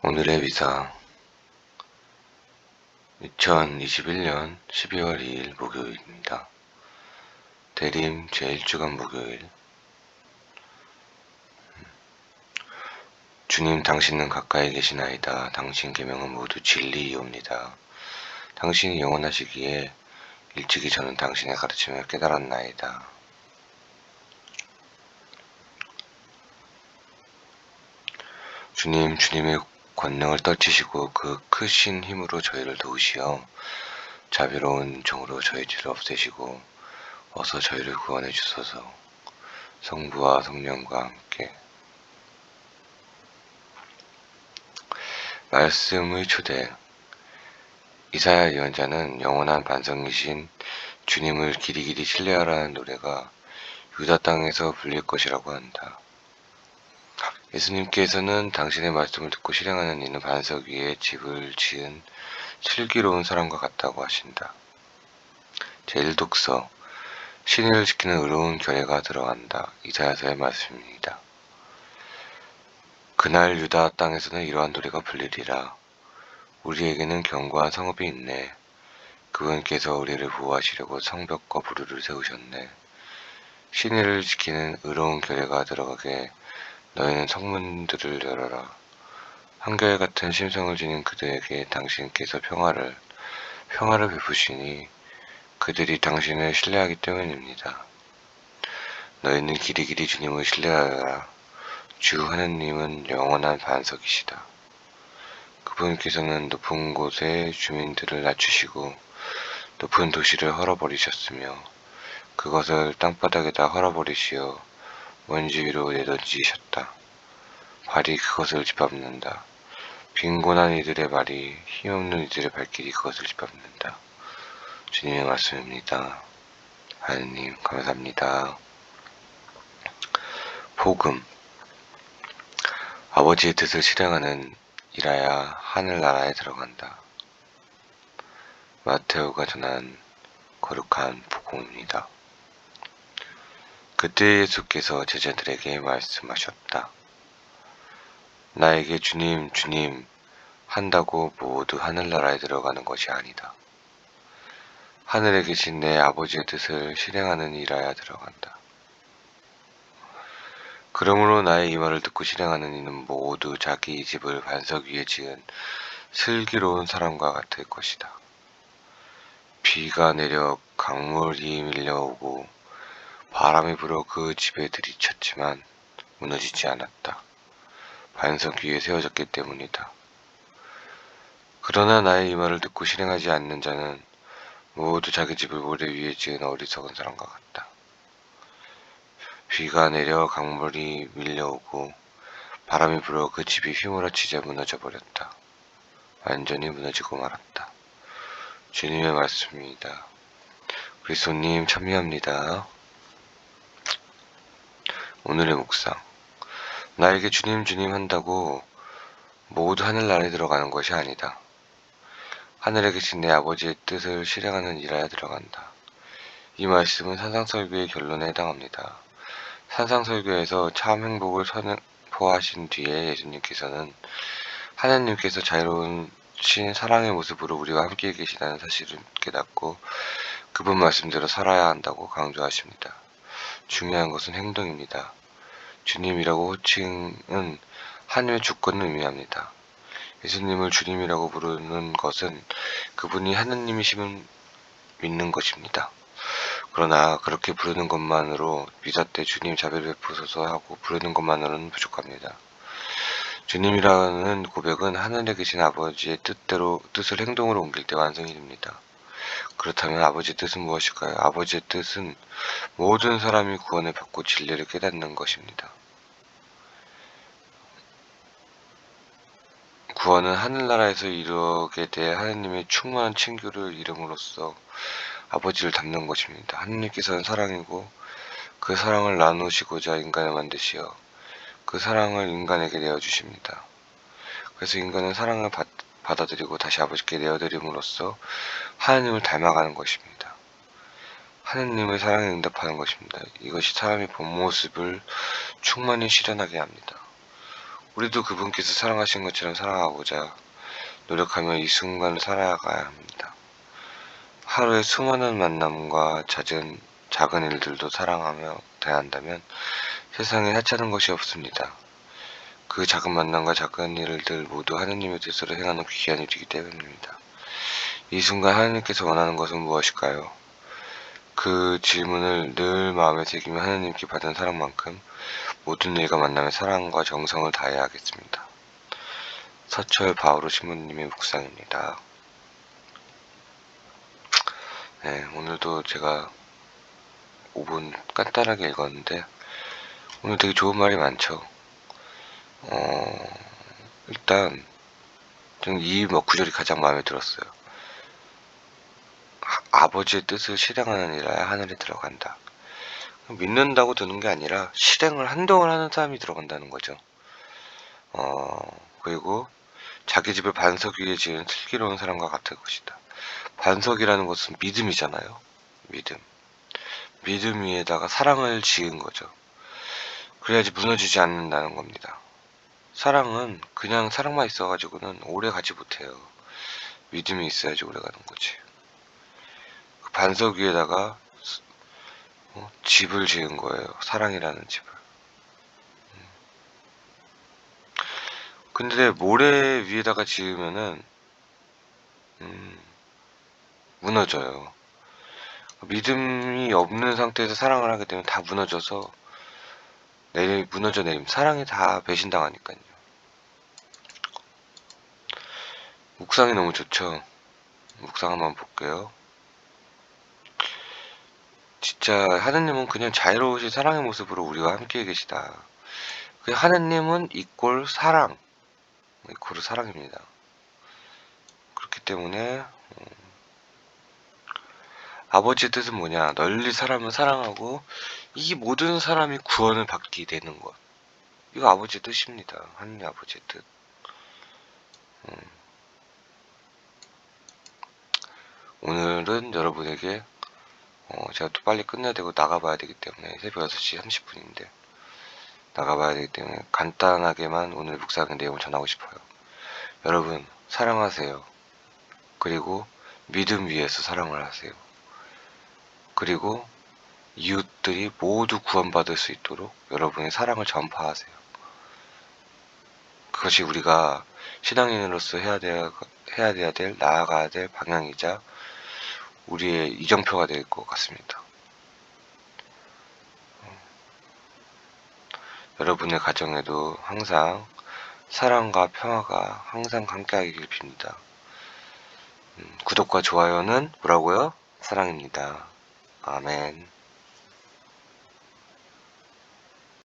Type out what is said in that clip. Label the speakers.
Speaker 1: 오늘의 위사 2021년 12월 2일 목요일입니다. 대림 제1주간 목요일 주님 당신은 가까이 계시나이다. 당신 계명은 모두 진리이옵니다. 당신이 영원하시기에 일찍이 저는 당신의 가르침을 깨달았나이다. 주님, 주님의 권능을 떨치시고 그 크신 힘으로 저희를 도우시어 자비로운 정으로 저희 죄를 없애시고 어서 저희를 구원해 주소서. 성부와 성령과 함께. 말씀의 초대. 이사야 예언자는 영원한 반성이신 주님을 길이 길이 신뢰하라는 노래가 유다 땅에서 불릴 것이라고 한다. 예수님께서는 당신의 말씀을 듣고 실행하는 이는 반석 위에 집을 지은 슬기로운 사람과 같다고 하신다. 제1독서 신의를 지키는 의로운 결례가 들어간다. 이사야서의 말씀입니다. 그날 유다 땅에서는 이러한 노래가 불리리라. 우리에게는 견고한 성읍이 있네. 그분께서 우리를 보호하시려고 성벽과 부르를 세우셨네. 신의를 지키는 의로운 결례가 들어가게 너희는 성문들을 열어라. 한결 같은 심성을 지닌 그들에게 당신께서 평화를 평화를 베푸시니 그들이 당신을 신뢰하기 때문입니다. 너희는 길이 길이 주님을 신뢰하여라. 주 하느님은 영원한 반석이시다. 그분께서는 높은 곳에 주민들을 낮추시고 높은 도시를 헐어버리셨으며 그것을 땅바닥에다 헐어버리시어 먼지 위로 내던지셨다. 발이 그것을 짓밟는다. 빈곤한 이들의 발이 힘없는 이들의 발길이 그것을 짓밟는다. 주님의 말씀입니다. 하느님 감사합니다. 복음 아버지의 뜻을 실행하는 이라야 하늘나라에 들어간다. 마테오가 전한 거룩한 복음입니다. 그때 예수께서 제자들에게 말씀하셨다. 나에게 주님, 주님 한다고 모두 하늘나라에 들어가는 것이 아니다. 하늘에 계신 내 아버지의 뜻을 실행하는 이라야 들어간다. 그러므로 나의 이 말을 듣고 실행하는 이는 모두 자기 집을 반석 위에 지은 슬기로운 사람과 같을 것이다. 비가 내려 강물이 밀려오고 바람이 불어 그 집에 들이쳤지만 무너지지 않았다. 반석 위에 세워졌기 때문이다. 그러나 나의 이 말을 듣고 실행하지 않는 자는 모두 자기 집을 모래 위에 지은 어리석은 사람과 같다. 비가 내려 강물이 밀려오고 바람이 불어 그 집이 휘몰아치자 무너져 버렸다. 완전히 무너지고 말았다. 주님의 말씀입니다. 그리스도님 참여합니다. 오늘의 묵상. 나에게 주님 주님 한다고 모두 하늘나라에 들어가는 것이 아니다. 하늘에 계신 내 아버지의 뜻을 실행하는 일하여 들어간다. 이 말씀은 산상설교의 결론에 해당합니다. 산상설교에서 참 행복을 선포하신 뒤에 예수님께서는 하나님께서 자유로운 신 사랑의 모습으로 우리와 함께 계시다는 사실을 깨닫고 그분 말씀대로 살아야 한다고 강조하십니다. 중요한 것은 행동입니다. 주님이라고 호칭은 하나님의 주권을 의미합니다. 예수님을 주님이라고 부르는 것은 그분이 하느님이심을 믿는 것입니다. 그러나 그렇게 부르는 것만으로 미사 때 주님 자비를 베푸소서 하고 부르는 것만으로는 부족합니다. 주님이라는 고백은 하늘에 계신 아버지의 뜻대로 뜻을 행동으로 옮길 때 완성이 됩니다. 그렇다면 아버지의 뜻은 무엇일까요? 아버지의 뜻은 모든 사람이 구원을 받고 진리를 깨닫는 것입니다. 구원은 하늘나라에서 이루게 될 하느님의 충만한 친교를 이름으로써 아버지를 닮는 것입니다. 하느님께서는 사랑이고 그 사랑을 나누시고자 인간을 만드시어 그 사랑을 인간에게 내어주십니다. 그래서 인간은 사랑을 받, 받아들이고 다시 아버지께 내어드림으로써 하느님을 닮아가는 것입니다. 하느님의 사랑에 응답하는 것입니다. 이것이 사람의 본 모습을 충만히 실현하게 합니다. 우리도 그분께서 사랑하신 것처럼 사랑하고자 노력하며 이 순간을 살아가야 합니다. 하루에 수많은 만남과 잦은 작은 일들도 사랑하며 대한다면 세상에 하찮은 것이 없습니다. 그 작은 만남과 작은 일들 모두 하느님의 뜻으로 행하는 귀한 일이기 때문입니다. 이 순간 하나님께서 원하는 것은 무엇일까요? 그 질문을 늘 마음에 새기며 하나님께 받은 사랑만큼 모든 일과 만남에 사랑과 정성을 다해야 하겠습니다. 서철 바오로 신부님의 묵상입니다. 네, 오늘도 제가 5분 간단하게 읽었는데 오늘 되게 좋은 말이 많죠. 어, 일단 저는 이뭐 구절이 가장 마음에 들었어요. 아, 아버지의 뜻을 실행하는 일하야 하늘에 들어간다. 믿는다고 드는 게 아니라 실행을 한동안 하는 사람이 들어간다는 거죠. 어, 그리고 자기 집을 반석 위에 지은 슬기로운 사람과 같을 것이다. 반석이라는 것은 믿음이잖아요. 믿음. 믿음 위에다가 사랑을 지은 거죠. 그래야지 무너지지 않는다는 겁니다. 사랑은 그냥 사랑만 있어가지고는 오래 가지 못해요. 믿음이 있어야지 오래 가는 거지. 그 반석 위에다가 어, 집을 지은 거예요. 사랑이라는 집을. 음. 근데 모래 위에다가 지으면은 음, 무너져요. 믿음이 없는 상태에서 사랑을 하게 되면 다 무너져서 내리 무너져 내림 사랑이 다 배신당하니까요. 묵상이 너무 좋죠. 묵상 한번 볼게요. 진짜 하느님은 그냥 자유로우신 사랑의 모습으로 우리와 함께 계시다. 그 하느님은 이꼴 사랑, 이꼴 사랑입니다. 그렇기 때문에 음, 아버지의 뜻은 뭐냐? 널리 사람을 사랑하고 이 모든 사람이 구원을 받게 되는 것. 이거 아버지의 뜻입니다. 하느님 아버지의 뜻. 음. 오늘은 여러분에게 어, 제가 또 빨리 끝내야 되고 나가봐야 되기 때문에 새벽 6시 30분인데 나가봐야 되기 때문에 간단하게만 오늘 묵상의 내용을 전하고 싶어요. 여러분 사랑하세요. 그리고 믿음 위에서 사랑을 하세요. 그리고 이웃들이 모두 구원받을 수 있도록 여러분의 사랑을 전파하세요. 그것이 우리가 신앙인으로서 해야 돼야, 해야 돼야 될, 나아가야 될 방향이자 우리의 이정표가 될 것 같습니다. 여러분의 가정에도 항상 사랑과 평화가 항상 함께하기를 빕니다. 음, 구독과 좋아요는 뭐라고요? 사랑입니다. 아멘.